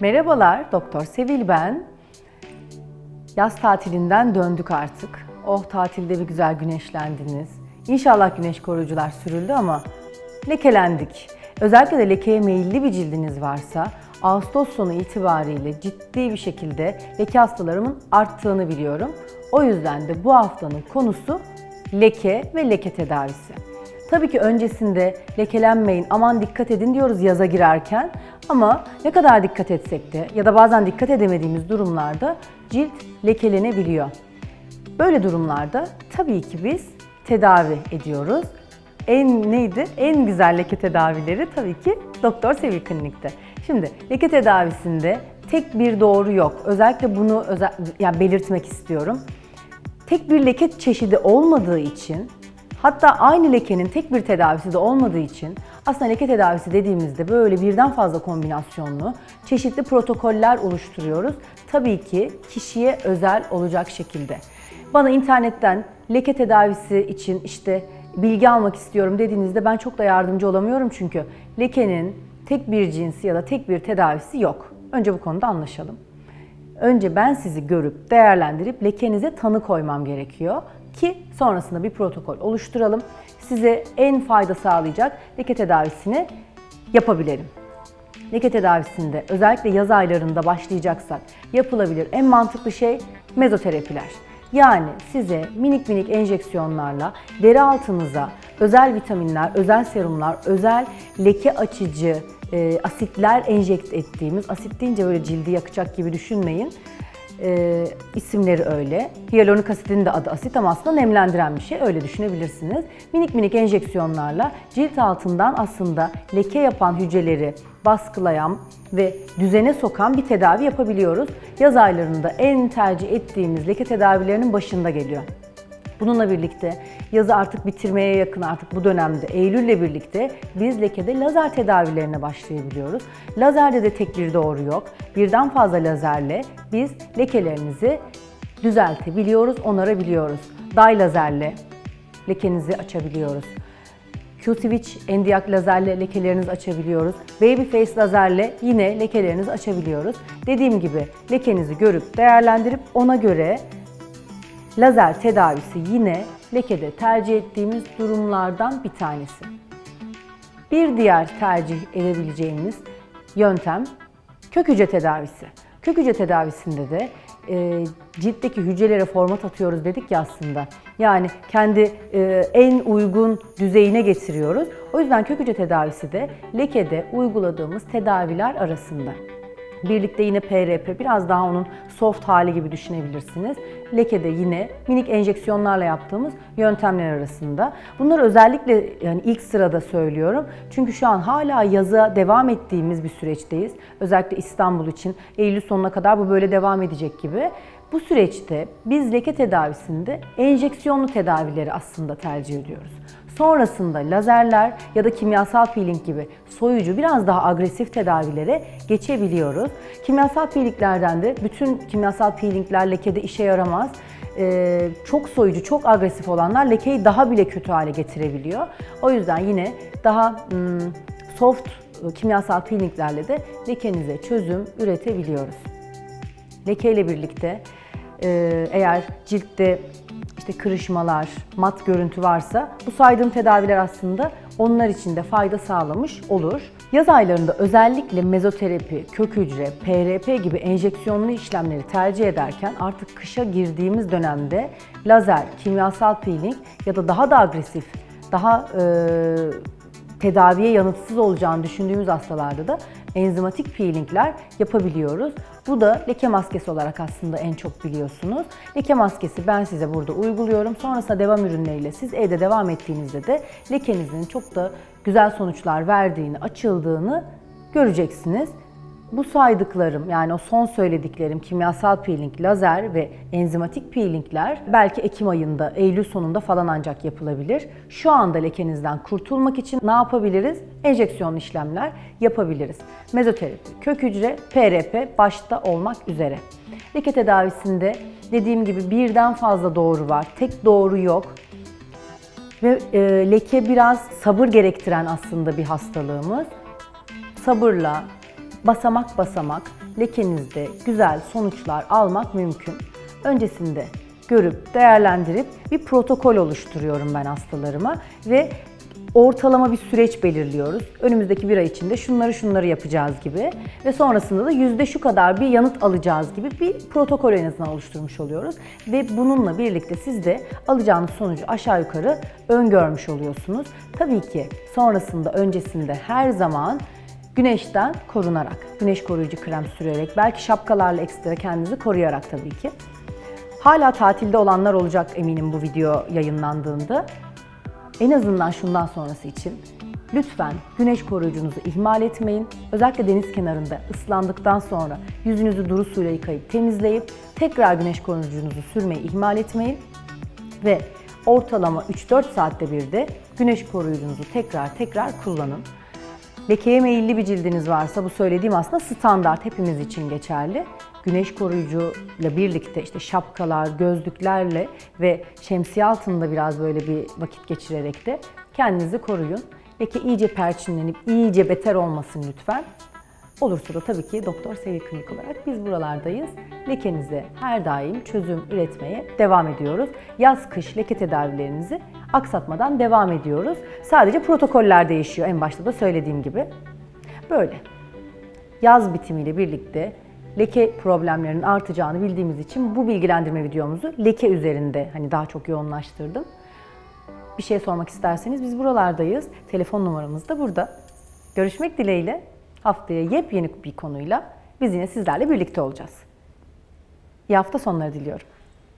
Merhabalar, Doktor Sevil ben. Yaz tatilinden döndük artık. Oh tatilde bir güzel güneşlendiniz. İnşallah güneş koruyucular sürüldü ama lekelendik. Özellikle de lekeye meyilli bir cildiniz varsa Ağustos sonu itibariyle ciddi bir şekilde leke hastalarımın arttığını biliyorum. O yüzden de bu haftanın konusu leke ve leke tedavisi. Tabii ki öncesinde lekelenmeyin, aman dikkat edin diyoruz yaza girerken. Ama ne kadar dikkat etsek de ya da bazen dikkat edemediğimiz durumlarda cilt lekelenebiliyor. Böyle durumlarda tabii ki biz tedavi ediyoruz. En neydi? En güzel leke tedavileri tabii ki Doktor Sevil Klinik'te. Şimdi leke tedavisinde tek bir doğru yok. Özellikle bunu özel, yani belirtmek istiyorum. Tek bir leke çeşidi olmadığı için Hatta aynı lekenin tek bir tedavisi de olmadığı için aslında leke tedavisi dediğimizde böyle birden fazla kombinasyonlu çeşitli protokoller oluşturuyoruz. Tabii ki kişiye özel olacak şekilde. Bana internetten leke tedavisi için işte bilgi almak istiyorum dediğinizde ben çok da yardımcı olamıyorum çünkü lekenin tek bir cinsi ya da tek bir tedavisi yok. Önce bu konuda anlaşalım. Önce ben sizi görüp değerlendirip lekenize tanı koymam gerekiyor ki sonrasında bir protokol oluşturalım. Size en fayda sağlayacak leke tedavisini yapabilelim. Leke tedavisinde özellikle yaz aylarında başlayacaksak yapılabilir en mantıklı şey mezoterapiler. Yani size minik minik enjeksiyonlarla deri altınıza özel vitaminler, özel serumlar, özel leke açıcı e, asitler enjekte ettiğimiz, asit deyince böyle cildi yakacak gibi düşünmeyin. E, isimleri öyle. Hyaluronik asidin de adı asit ama aslında nemlendiren bir şey. Öyle düşünebilirsiniz. Minik minik enjeksiyonlarla cilt altından aslında leke yapan hücreleri baskılayan ve düzene sokan bir tedavi yapabiliyoruz. Yaz aylarında en tercih ettiğimiz leke tedavilerinin başında geliyor. Bununla birlikte yazı artık bitirmeye yakın artık bu dönemde Eylül'le birlikte biz lekede lazer tedavilerine başlayabiliyoruz. Lazerde de tek bir doğru yok. Birden fazla lazerle biz lekelerinizi düzeltebiliyoruz, onarabiliyoruz. Day lazerle lekenizi açabiliyoruz. Q-Switch endiyak lazerle lekelerinizi açabiliyoruz. Babyface lazerle yine lekelerinizi açabiliyoruz. Dediğim gibi lekenizi görüp değerlendirip ona göre lazer tedavisi yine lekede tercih ettiğimiz durumlardan bir tanesi. Bir diğer tercih edebileceğimiz yöntem kök hücre tedavisi. Kök hücre tedavisinde de e, ciltteki hücrelere format atıyoruz dedik ya aslında. Yani kendi e, en uygun düzeyine getiriyoruz. O yüzden kök hücre tedavisi de lekede uyguladığımız tedaviler arasında. Birlikte yine PRP, biraz daha onun soft hali gibi düşünebilirsiniz. Lekede yine minik enjeksiyonlarla yaptığımız yöntemler arasında. Bunları özellikle yani ilk sırada söylüyorum. Çünkü şu an hala yaza devam ettiğimiz bir süreçteyiz. Özellikle İstanbul için Eylül sonuna kadar bu böyle devam edecek gibi. Bu süreçte biz leke tedavisinde enjeksiyonlu tedavileri aslında tercih ediyoruz. Sonrasında lazerler ya da kimyasal peeling gibi soyucu biraz daha agresif tedavilere geçebiliyoruz. Kimyasal peelinglerden de bütün kimyasal peelingler lekede işe yaramaz. Ee, çok soyucu, çok agresif olanlar lekeyi daha bile kötü hale getirebiliyor. O yüzden yine daha hmm, soft kimyasal peelinglerle de lekenize çözüm üretebiliyoruz. Leke ile birlikte e, eğer ciltte işte kırışmalar, mat görüntü varsa bu saydığım tedaviler aslında onlar için de fayda sağlamış olur. Yaz aylarında özellikle mezoterapi, kök hücre, PRP gibi enjeksiyonlu işlemleri tercih ederken artık kışa girdiğimiz dönemde lazer, kimyasal peeling ya da daha da agresif, daha e, tedaviye yanıtsız olacağını düşündüğümüz hastalarda da enzimatik peelingler yapabiliyoruz. Bu da leke maskesi olarak aslında en çok biliyorsunuz. Leke maskesi ben size burada uyguluyorum. Sonrasında devam ürünleriyle siz evde devam ettiğinizde de lekenizin çok da güzel sonuçlar verdiğini, açıldığını göreceksiniz. Bu saydıklarım yani o son söylediklerim kimyasal peeling, lazer ve enzimatik peelingler belki Ekim ayında, Eylül sonunda falan ancak yapılabilir. Şu anda lekenizden kurtulmak için ne yapabiliriz? Enjeksiyon işlemler yapabiliriz. Mezoterapi, kök hücre, PRP başta olmak üzere. Leke tedavisinde dediğim gibi birden fazla doğru var. Tek doğru yok. Ve e, leke biraz sabır gerektiren aslında bir hastalığımız. Sabırla, basamak basamak lekenizde güzel sonuçlar almak mümkün. Öncesinde görüp değerlendirip bir protokol oluşturuyorum ben hastalarıma ve ortalama bir süreç belirliyoruz. Önümüzdeki bir ay içinde şunları şunları yapacağız gibi ve sonrasında da yüzde şu kadar bir yanıt alacağız gibi bir protokol en azından oluşturmuş oluyoruz. Ve bununla birlikte siz de alacağınız sonucu aşağı yukarı öngörmüş oluyorsunuz. Tabii ki sonrasında öncesinde her zaman güneşten korunarak, güneş koruyucu krem sürerek, belki şapkalarla ekstra kendinizi koruyarak tabii ki. Hala tatilde olanlar olacak eminim bu video yayınlandığında. En azından şundan sonrası için lütfen güneş koruyucunuzu ihmal etmeyin. Özellikle deniz kenarında ıslandıktan sonra yüzünüzü duru suyla yıkayıp temizleyip tekrar güneş koruyucunuzu sürmeyi ihmal etmeyin. Ve ortalama 3-4 saatte bir de güneş koruyucunuzu tekrar tekrar kullanın. Lekeye meyilli bir cildiniz varsa bu söylediğim aslında standart hepimiz için geçerli. Güneş koruyucuyla birlikte işte şapkalar, gözlüklerle ve şemsiye altında biraz böyle bir vakit geçirerek de kendinizi koruyun. Leke iyice perçinlenip iyice beter olmasın lütfen. Olursa da tabii ki Doktor Sevil Klinik olarak biz buralardayız. Lekenize her daim çözüm üretmeye devam ediyoruz. Yaz kış leke tedavilerinizi aksatmadan devam ediyoruz. Sadece protokoller değişiyor en başta da söylediğim gibi. Böyle. Yaz bitimiyle birlikte leke problemlerinin artacağını bildiğimiz için bu bilgilendirme videomuzu leke üzerinde hani daha çok yoğunlaştırdım. Bir şey sormak isterseniz biz buralardayız. Telefon numaramız da burada. Görüşmek dileğiyle haftaya yepyeni bir konuyla biz yine sizlerle birlikte olacağız. İyi hafta sonları diliyorum.